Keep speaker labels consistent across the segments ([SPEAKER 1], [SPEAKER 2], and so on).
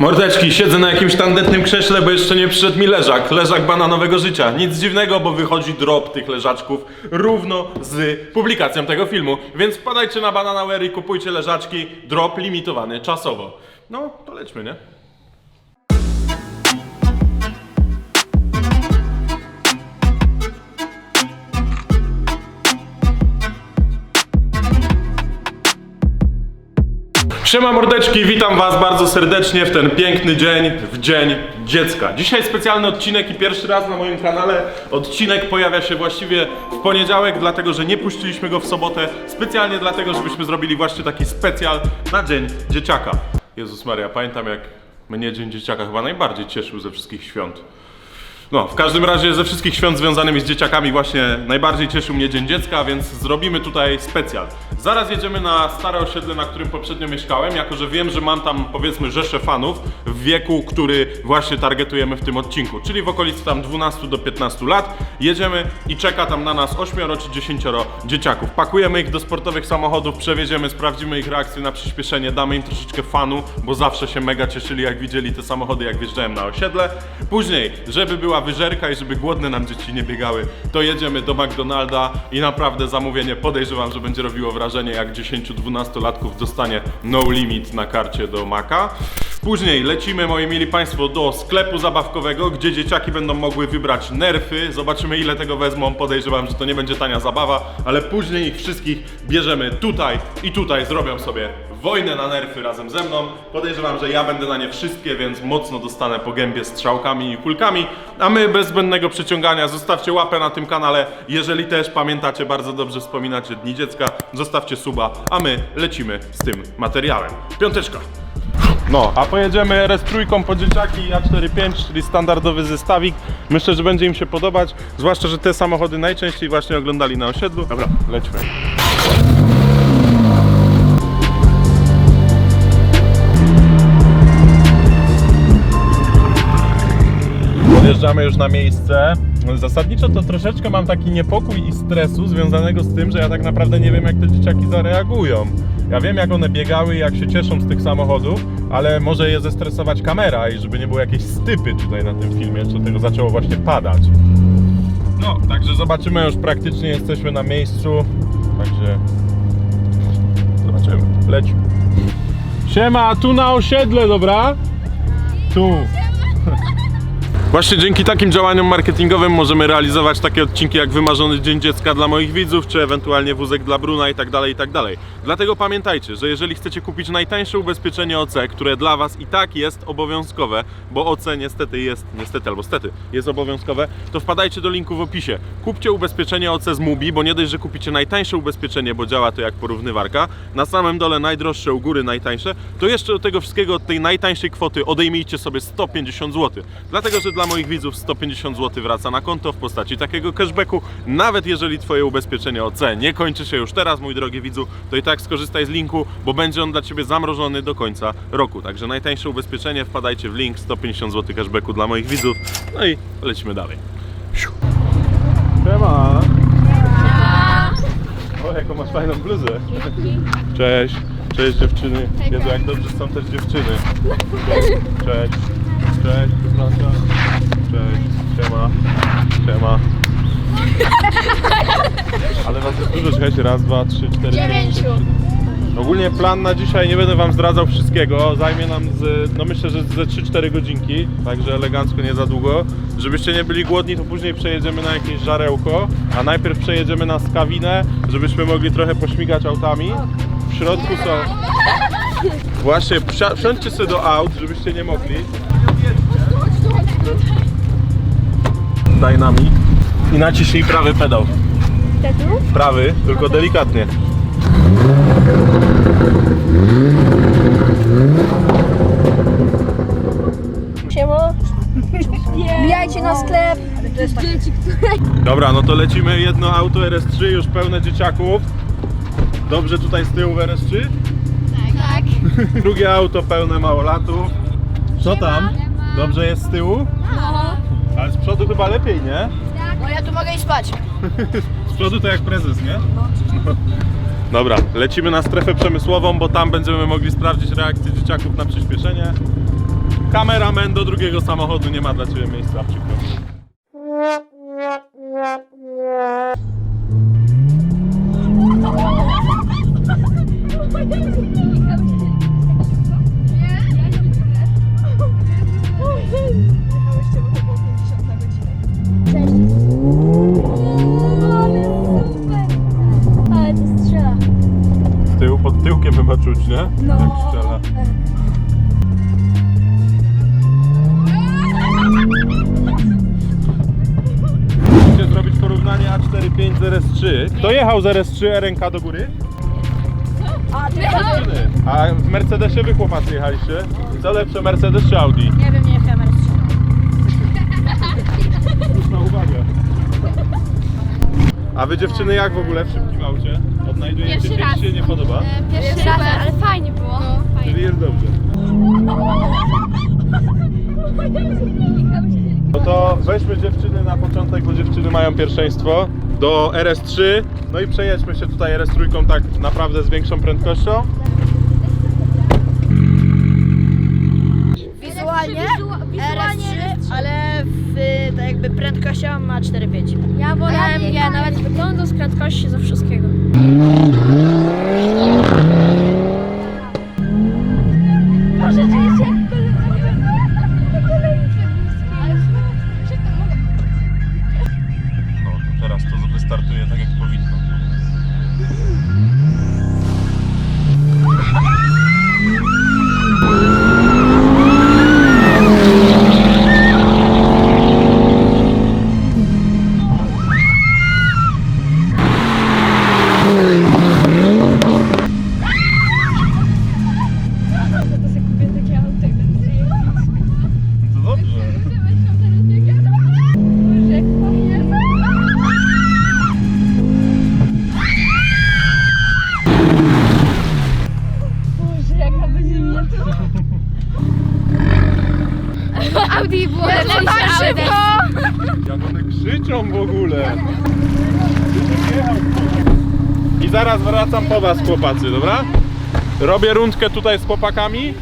[SPEAKER 1] Mordeczki, siedzę na jakimś tandetnym krześle, bo jeszcze nie przyszedł mi leżak. Leżak bananowego życia. Nic dziwnego, bo wychodzi drop tych leżaczków równo z publikacją tego filmu. Więc wpadajcie na Bananauer i kupujcie leżaczki. Drop limitowany czasowo. No, to lećmy, nie? Siema mordeczki, witam was bardzo serdecznie w ten piękny dzień, w dzień dziecka. Dzisiaj specjalny odcinek i pierwszy raz na moim kanale odcinek pojawia się właściwie w poniedziałek, dlatego że nie puściliśmy go w sobotę, specjalnie dlatego, żebyśmy zrobili właśnie taki specjal na dzień dzieciaka. Jezus Maria, pamiętam jak mnie dzień dzieciaka chyba najbardziej cieszył ze wszystkich świąt. No, w każdym razie ze wszystkich świąt związanymi z dzieciakami właśnie najbardziej cieszył mnie Dzień Dziecka, więc zrobimy tutaj specjal. Zaraz jedziemy na stare osiedle, na którym poprzednio mieszkałem, jako że wiem, że mam tam powiedzmy rzeszę fanów w wieku, który właśnie targetujemy w tym odcinku, czyli w okolicy tam 12 do 15 lat. Jedziemy i czeka tam na nas 8 czy 10 dzieciaków. Pakujemy ich do sportowych samochodów, przewieziemy, sprawdzimy ich reakcję na przyspieszenie, damy im troszeczkę fanu, bo zawsze się mega cieszyli jak widzieli te samochody, jak wjeżdżałem na osiedle. Później, żeby była wyżerka i żeby głodne nam dzieci nie biegały, to jedziemy do McDonalda i naprawdę zamówienie podejrzewam, że będzie robiło wrażenie, jak 10-12 latków dostanie no limit na karcie do Maka. Później lecimy, moi mili Państwo, do sklepu zabawkowego, gdzie dzieciaki będą mogły wybrać nerfy. Zobaczymy, ile tego wezmą. Podejrzewam, że to nie będzie tania zabawa, ale później ich wszystkich bierzemy tutaj i tutaj zrobią sobie wojnę na nerfy razem ze mną. Podejrzewam, że ja będę na nie wszystkie, więc mocno dostanę po gębie strzałkami i kulkami. A my bez zbędnego przeciągania zostawcie łapę na tym kanale. Jeżeli też pamiętacie, bardzo dobrze wspominacie Dni Dziecka, zostawcie suba, a my lecimy z tym materiałem. Piąteczka! No, a pojedziemy RS trójką po dzieciaki A45, czyli standardowy zestawik. Myślę, że będzie im się podobać, zwłaszcza, że te samochody najczęściej właśnie oglądali na osiedlu. Dobra, lećmy. Podjeżdżamy już na miejsce. Zasadniczo to troszeczkę mam taki niepokój i stresu związanego z tym, że ja tak naprawdę nie wiem, jak te dzieciaki zareagują. Ja wiem, jak one biegały i jak się cieszą z tych samochodów, ale może je zestresować kamera i żeby nie było jakieś stypy tutaj na tym filmie, co tego zaczęło właśnie padać. No, także zobaczymy, już praktycznie jesteśmy na miejscu, także zobaczymy, lecimy. Siema, tu na osiedle, dobra? Tu. Właśnie dzięki takim działaniom marketingowym możemy realizować takie odcinki jak Wymarzony Dzień Dziecka dla moich widzów, czy ewentualnie wózek dla Bruna i tak dalej, i tak dalej. Dlatego pamiętajcie, że jeżeli chcecie kupić najtańsze ubezpieczenie OC, które dla Was i tak jest obowiązkowe, bo OC niestety jest, niestety albo stety, jest obowiązkowe, to wpadajcie do linku w opisie. Kupcie ubezpieczenie OC z Mubi, bo nie dość, że kupicie najtańsze ubezpieczenie, bo działa to jak porównywarka, na samym dole najdroższe, u góry najtańsze, to jeszcze do tego wszystkiego od tej najtańszej kwoty odejmijcie sobie 150 zł. Dlatego, że dla moich widzów 150 zł wraca na konto w postaci takiego cashbacku. Nawet jeżeli Twoje ubezpieczenie OC nie kończy się już teraz, mój drogi widzu, to i tak skorzystaj z linku, bo będzie on dla Ciebie zamrożony do końca roku. Także najtańsze ubezpieczenie, wpadajcie w link, 150 zł cashbacku dla moich widzów. No i lecimy dalej. Siu. Siema! O, jaką masz fajną bluzę. Cześć. Cześć dziewczyny. Jezu, jak dobrze są też dziewczyny. Cześć. Cześć. Przepraszam. Cześć. Siema. Siema. Ale was jest dużo, czekajcie. Raz, dwa, trzy, cztery, pięć. sześć, siedem. Ogólnie plan na dzisiaj, nie będę wam zdradzał wszystkiego, zajmie nam z, no myślę, że ze 3-4 godzinki, także elegancko, nie za długo. Żebyście nie byli głodni, to później przejedziemy na jakieś żarełko, a najpierw przejedziemy na skawinę, żebyśmy mogli trochę pośmigać autami. W środku są... Właśnie, wsiądźcie sobie do aut, żebyście nie mogli. Daj nami. I naciśnij prawy pedał. Prawy, tylko delikatnie.
[SPEAKER 2] Siemo. Wbijajcie na sklep.
[SPEAKER 1] Dobra, no to lecimy jedno auto RS3 już pełne dzieciaków. Dobrze tutaj z tyłu w RS3?
[SPEAKER 2] Tak.
[SPEAKER 1] Drugie auto pełne małolatów. Co tam? Dobrze jest z tyłu? Ale z przodu chyba lepiej, nie?
[SPEAKER 2] No ja tu mogę i spać.
[SPEAKER 1] Z przodu to jak prezes, nie? Dobra, lecimy na strefę przemysłową, bo tam będziemy mogli sprawdzić reakcję dzieciaków na przyspieszenie. Kameramen do drugiego samochodu, nie ma dla Ciebie miejsca, przykro. mi.
[SPEAKER 2] Strzela.
[SPEAKER 1] Musicie zrobić porównanie A45 z RS3. Kto jechał z RS3 RNK do góry?
[SPEAKER 2] A, ty
[SPEAKER 1] Dziewczyny. A w Mercedesie wy chłopacy jechaliście? Co lepsze, Mercedes czy Audi?
[SPEAKER 2] Nie wiem, nie jechałem.
[SPEAKER 1] Słuszna uwaga. A wy dziewczyny jak w ogóle w szybkim aucie?
[SPEAKER 2] Pierwszy
[SPEAKER 1] się,
[SPEAKER 2] raz.
[SPEAKER 1] się nie podoba?
[SPEAKER 2] Pierwszy raz, ale fajnie było.
[SPEAKER 1] Czyli jest dobrze. No to weźmy dziewczyny na początek, bo dziewczyny mają pierwszeństwo do RS3. No i przejedźmy się tutaj RS3 tak naprawdę z większą prędkością.
[SPEAKER 3] Wizualnie
[SPEAKER 2] wizualnie
[SPEAKER 3] RS3, ale w, tak jakby prędkością ma 4,5.
[SPEAKER 2] Ja wolałem, ja nawet wyglądu, z prędkości, ze wszystkiego.
[SPEAKER 1] Krzyczą w ogóle. I zaraz wracam po was chłopacy, dobra? Robię rundkę tutaj z chłopakami.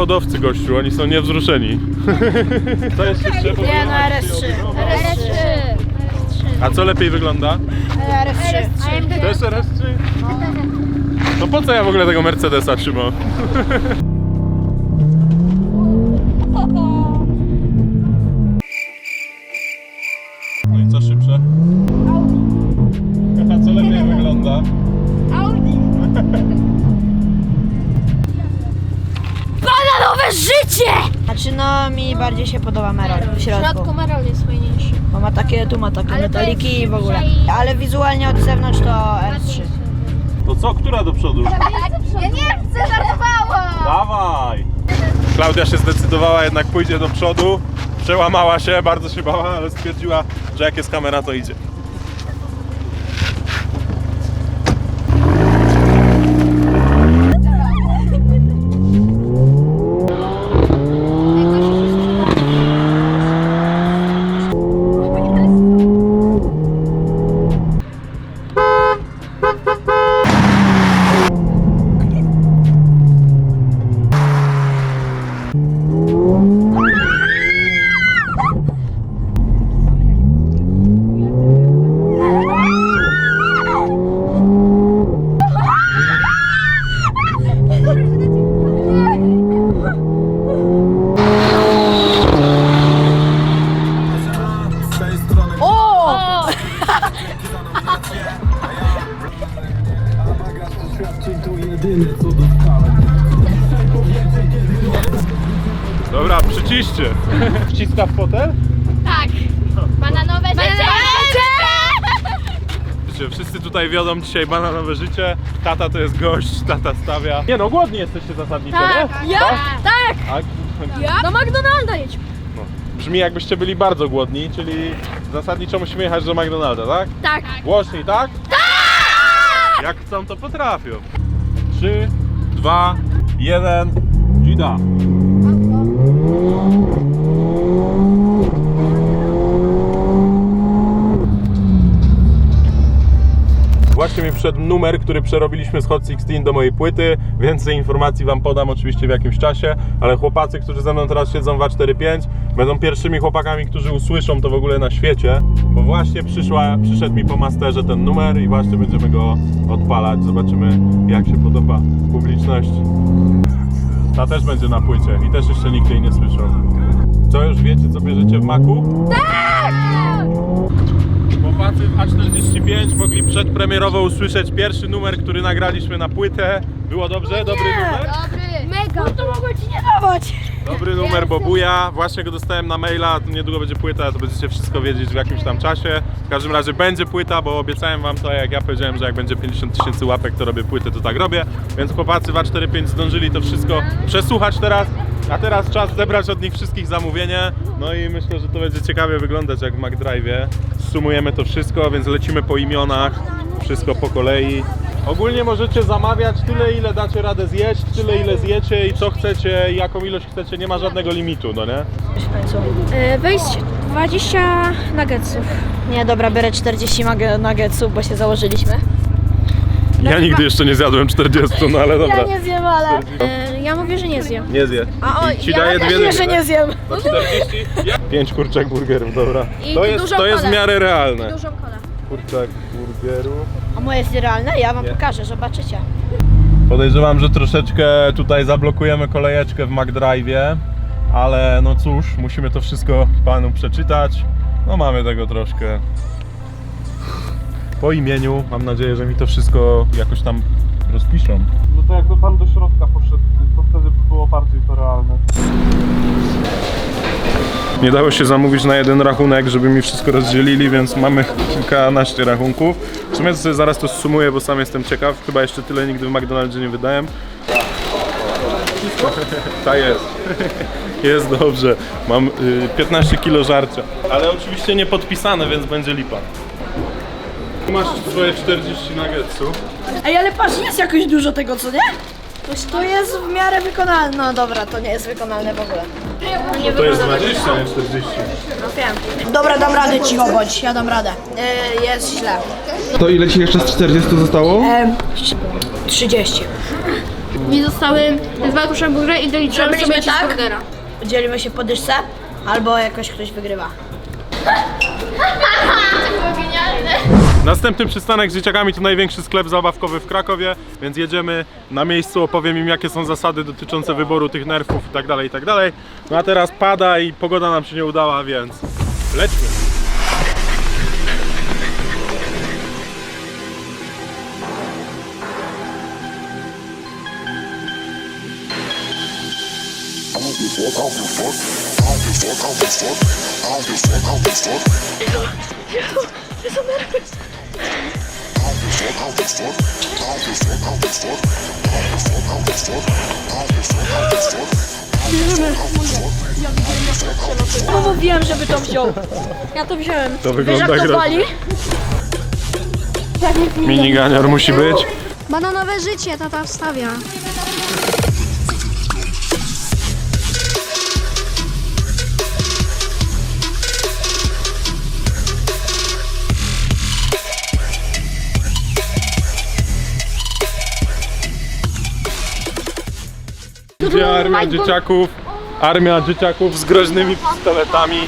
[SPEAKER 1] Zawodowcy, gościu, oni są niewzruszeni. Co jeszcze trzeba?
[SPEAKER 3] Nie, no RS3.
[SPEAKER 2] RS3.
[SPEAKER 1] A co lepiej wygląda?
[SPEAKER 3] RS3.
[SPEAKER 1] Też RS3? To po co ja w ogóle tego Mercedesa trzymam? no
[SPEAKER 3] mi bardziej się podoba Merol w
[SPEAKER 2] W
[SPEAKER 3] środku.
[SPEAKER 2] środku Merol jest fajniejszy.
[SPEAKER 3] Bo ma takie, tu ma takie
[SPEAKER 2] Ale to
[SPEAKER 3] metaliki i w ogóle.
[SPEAKER 2] i-
[SPEAKER 3] Ale wizualnie od zewnątrz to R3.
[SPEAKER 1] To co, która do przodu?
[SPEAKER 2] Ja nie chcę, żartowałam!
[SPEAKER 1] Dawaj! Klaudia się zdecydowała, jednak pójdzie do przodu. Przełamała się, bardzo się bała, ale stwierdziła, że jak jest kamera, to idzie. Wiodą dzisiaj bananowe życie. Tata to jest gość, tata stawia. Nie no, głodni jesteście zasadniczo,
[SPEAKER 2] Tak.
[SPEAKER 1] nie?
[SPEAKER 2] Ja? Tak.
[SPEAKER 1] A,
[SPEAKER 2] Ja? Do McDonalda jedź.
[SPEAKER 1] no, brzmi jakbyście byli bardzo głodni, czyli zasadniczo musimy jechać do McDonalda, tak?
[SPEAKER 2] Tak.
[SPEAKER 1] Głośniej, tak? Tak! Jak chcą, to potrafią. 3, 2, 1, Gida. Właśnie mi wszedł numer, który przerobiliśmy z Hot 16 do mojej płyty. Więcej informacji Wam podam oczywiście w jakimś czasie, ale chłopacy, którzy ze mną teraz siedzą w A45, będą pierwszymi chłopakami, którzy usłyszą to w ogóle na świecie, bo właśnie przyszła, przyszedł mi po masterze ten numer i właśnie będziemy go odpalać. Zobaczymy, jak się podoba publiczności. Ta też będzie na płycie i też jeszcze nikt jej nie słyszał. Co już wiecie, co bierzecie w maku? Chłopacy w A45 mogli przedpremierowo usłyszeć pierwszy numer, który nagraliśmy na płytę. Było dobrze? Dobry numer?
[SPEAKER 2] Dobry. Mega. to mogło ci nie dawać.
[SPEAKER 1] Dobry numer Bobuja. Właśnie go dostałem na maila. Niedługo będzie płyta, to będziecie wszystko wiedzieć w jakimś tam czasie. W każdym razie będzie płyta, bo obiecałem wam to, jak ja powiedziałem, że jak będzie 50 tysięcy łapek, to robię płytę, to tak robię. Więc chłopacy w A45 zdążyli to wszystko przesłuchać teraz. A teraz czas zebrać od nich wszystkich zamówienie. No i myślę, że to będzie ciekawie wyglądać jak w McDrive'ie. Sumujemy to wszystko, więc lecimy po imionach. Wszystko po kolei. Ogólnie możecie zamawiać tyle, ile dacie radę zjeść, tyle, ile zjecie i co chcecie, i jaką ilość chcecie, nie ma żadnego limitu, no nie?
[SPEAKER 2] E, wejść 20 nuggetsów.
[SPEAKER 4] Nie, dobra, biorę 40 mag- nuggetsów, bo się założyliśmy.
[SPEAKER 1] Ja nigdy jeszcze nie zjadłem 40, no ale dobra.
[SPEAKER 4] Ja nie zjem, ale...
[SPEAKER 2] E, ja mówię, że nie zjem.
[SPEAKER 1] Nie zje.
[SPEAKER 4] A o,
[SPEAKER 1] I ci
[SPEAKER 4] ja
[SPEAKER 1] daję
[SPEAKER 4] też
[SPEAKER 1] dwie
[SPEAKER 4] że
[SPEAKER 1] dychy,
[SPEAKER 4] nie zjem.
[SPEAKER 1] tak? Za 40? Ja- Pięć kurczak burgerów, dobra.
[SPEAKER 2] I
[SPEAKER 1] To jest,
[SPEAKER 2] dużą
[SPEAKER 1] to jest w
[SPEAKER 2] kolę.
[SPEAKER 1] miarę realne.
[SPEAKER 2] Dużą kolę.
[SPEAKER 1] Kurczak burgerów.
[SPEAKER 4] A moje jest realne? Ja wam
[SPEAKER 1] Nie.
[SPEAKER 4] pokażę, zobaczycie.
[SPEAKER 1] Podejrzewam, że troszeczkę tutaj zablokujemy kolejeczkę w McDrive'ie, ale no cóż, musimy to wszystko panu przeczytać. No mamy tego troszkę. Po imieniu, mam nadzieję, że mi to wszystko jakoś tam rozpiszą.
[SPEAKER 5] No to jakby pan do środka poszedł, to wtedy by było bardziej to realne.
[SPEAKER 1] Nie dało się zamówić na jeden rachunek, żeby mi wszystko rozdzielili, więc mamy kilkanaście rachunków. W sumie sobie zaraz to sumuję, bo sam jestem ciekaw. Chyba jeszcze tyle nigdy w McDonaldzie nie wydałem. Ta jest. Jest dobrze. Mam y, 15 kilo żarcia. Ale oczywiście nie podpisane, więc będzie lipa. Tu masz swoje 40 nuggetsów.
[SPEAKER 4] Ej, ale patrz, jest jakoś dużo tego, co nie? To, to jest w miarę wykonalne. No dobra, to nie jest wykonalne w ogóle.
[SPEAKER 1] To jest 20, nie 40.
[SPEAKER 4] Dobra, dam radę, cicho bądź, ja dam radę. Yy, jest źle.
[SPEAKER 5] To ile ci jeszcze z 40 zostało?
[SPEAKER 4] Ehm, 30.
[SPEAKER 2] Mi zostały dwa kusze burgery i doliczyłem sobie
[SPEAKER 4] tak?
[SPEAKER 2] cheeseburgera.
[SPEAKER 4] Dzielimy się po dyszce, albo jakoś ktoś wygrywa.
[SPEAKER 1] Następny przystanek z dzieciakami to największy sklep zabawkowy w Krakowie, więc jedziemy na miejscu, opowiem im jakie są zasady dotyczące wyboru tych nerfów i tak dalej, i tak. No a teraz pada i pogoda nam się nie udała, więc lećmy.
[SPEAKER 4] No mówiłem, żeby to wziął.
[SPEAKER 2] Ja to wziąłem.
[SPEAKER 1] To
[SPEAKER 4] Wiesz
[SPEAKER 1] wygląda
[SPEAKER 4] jak to
[SPEAKER 1] gra.
[SPEAKER 4] wali?
[SPEAKER 1] Miniganior musi być.
[SPEAKER 2] Bananowe życie tata wstawia.
[SPEAKER 1] Gdzie armia dzieciaków, armia dzieciaków z groźnymi pistoletami.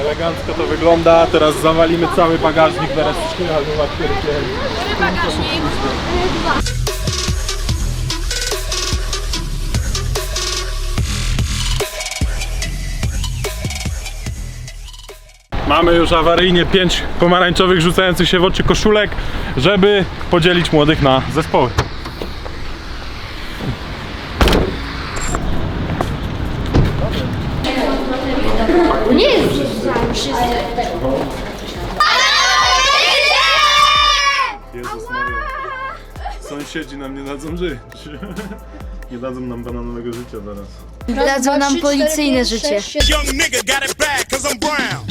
[SPEAKER 1] Elegancko to wygląda. Teraz zawalimy cały bagażnik, zaraz przyjadą
[SPEAKER 2] Bagażnik.
[SPEAKER 1] Mamy już awaryjnie pięć pomarańczowych rzucających się w oczy koszulek, żeby podzielić młodych na zespoły.
[SPEAKER 2] Nie jest wszyscy.
[SPEAKER 1] Jezus Maria. Sąsiedzi nam nie dadzą żyć. Nie dadzą nam bananowego życia zaraz.
[SPEAKER 2] Dadzą nam policyjne życie.
[SPEAKER 6] Young nigga got it bad cause I'm brown.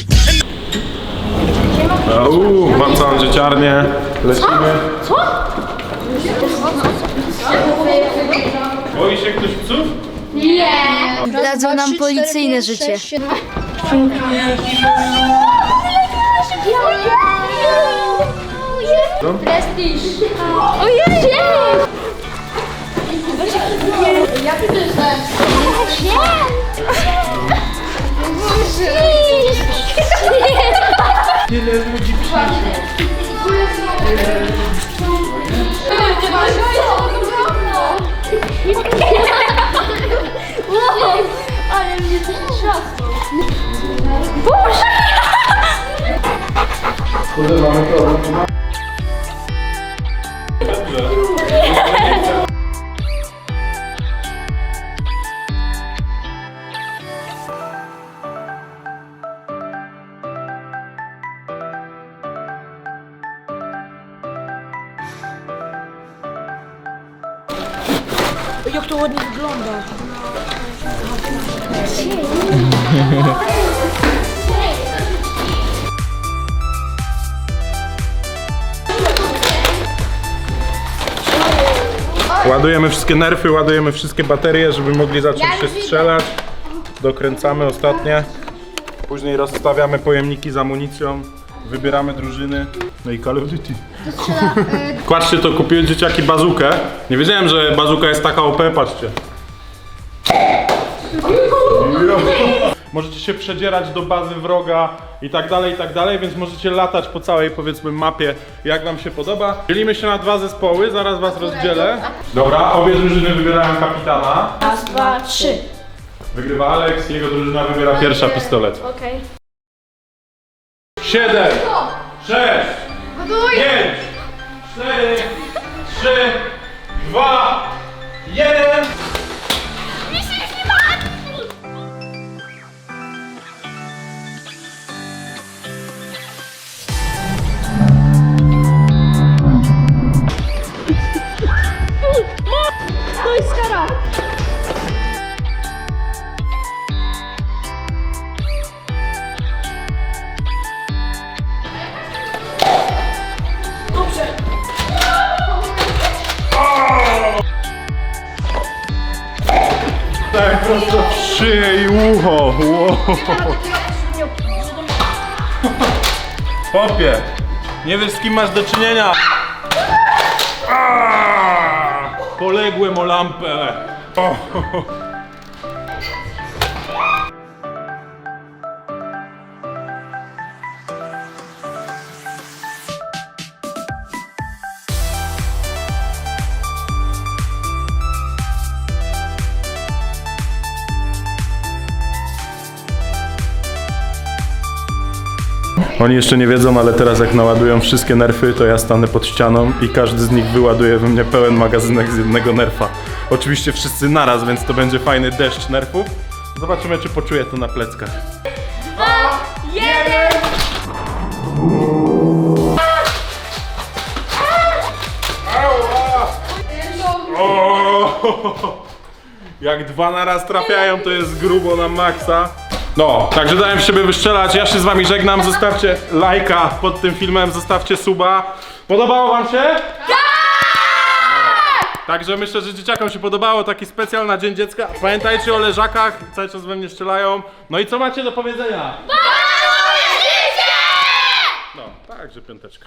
[SPEAKER 1] Uuu, mam całą dzieciarnię. Lecimy.
[SPEAKER 2] Co?
[SPEAKER 1] Boi się ktoś psów?
[SPEAKER 2] Dadzą nam policyjne życie. Prestiż. Ojej! To jest?
[SPEAKER 1] Tyle ludzi
[SPEAKER 2] Ale mnie to trzasnął.
[SPEAKER 1] Kurde, mamy problem.
[SPEAKER 4] Jak to ładnie wygląda.
[SPEAKER 1] Ładujemy wszystkie nerfy, ładujemy wszystkie baterie, żeby mogli zacząć się strzelać. Dokręcamy ostatnie. Później rozstawiamy pojemniki z amunicją, wybieramy drużyny. No i Call of Duty. Patrzcie, to kupiły dzieciaki bazukę. Nie wiedziałem, że bazuka jest taka OP, patrzcie. Możecie się przedzierać do bazy wroga i tak dalej, i tak dalej, więc możecie latać po całej powiedzmy mapie, jak wam się podoba. Dzielimy się na dwa zespoły, zaraz was rozdzielę. Dobra, obie drużyny wybierają kapitana.
[SPEAKER 2] Raz, dwa, trzy.
[SPEAKER 1] Wygrywa Alex, jego drużyna wybiera pierwsza pistolet.
[SPEAKER 2] Okej.
[SPEAKER 1] Siedem, sześć, pięć, cztery, trzy, dwa, jeden. Popie, nie wiesz z kim masz do czynienia. Poległem o lampę. O. Oni jeszcze nie wiedzą, ale teraz jak naładują wszystkie nerfy, to ja stanę pod ścianą i każdy z nich wyładuje we mnie pełen magazynek z jednego nerfa. Oczywiście wszyscy naraz, więc to będzie fajny deszcz nerfów. Zobaczymy, czy poczuję to na pleckach. O! Jak dwa naraz trafiają, to jest grubo na maksa. No, także dałem w siebie wystrzelać. Ja się z wami żegnam. Zostawcie lajka pod tym filmem, zostawcie suba. Podobało wam się? Tak! Także myślę, że dzieciakom się podobało. Taki specjal na Dzień Dziecka. Pamiętajcie o leżakach. Cały czas we mnie strzelają. No i co macie do powiedzenia? No, także piąteczka.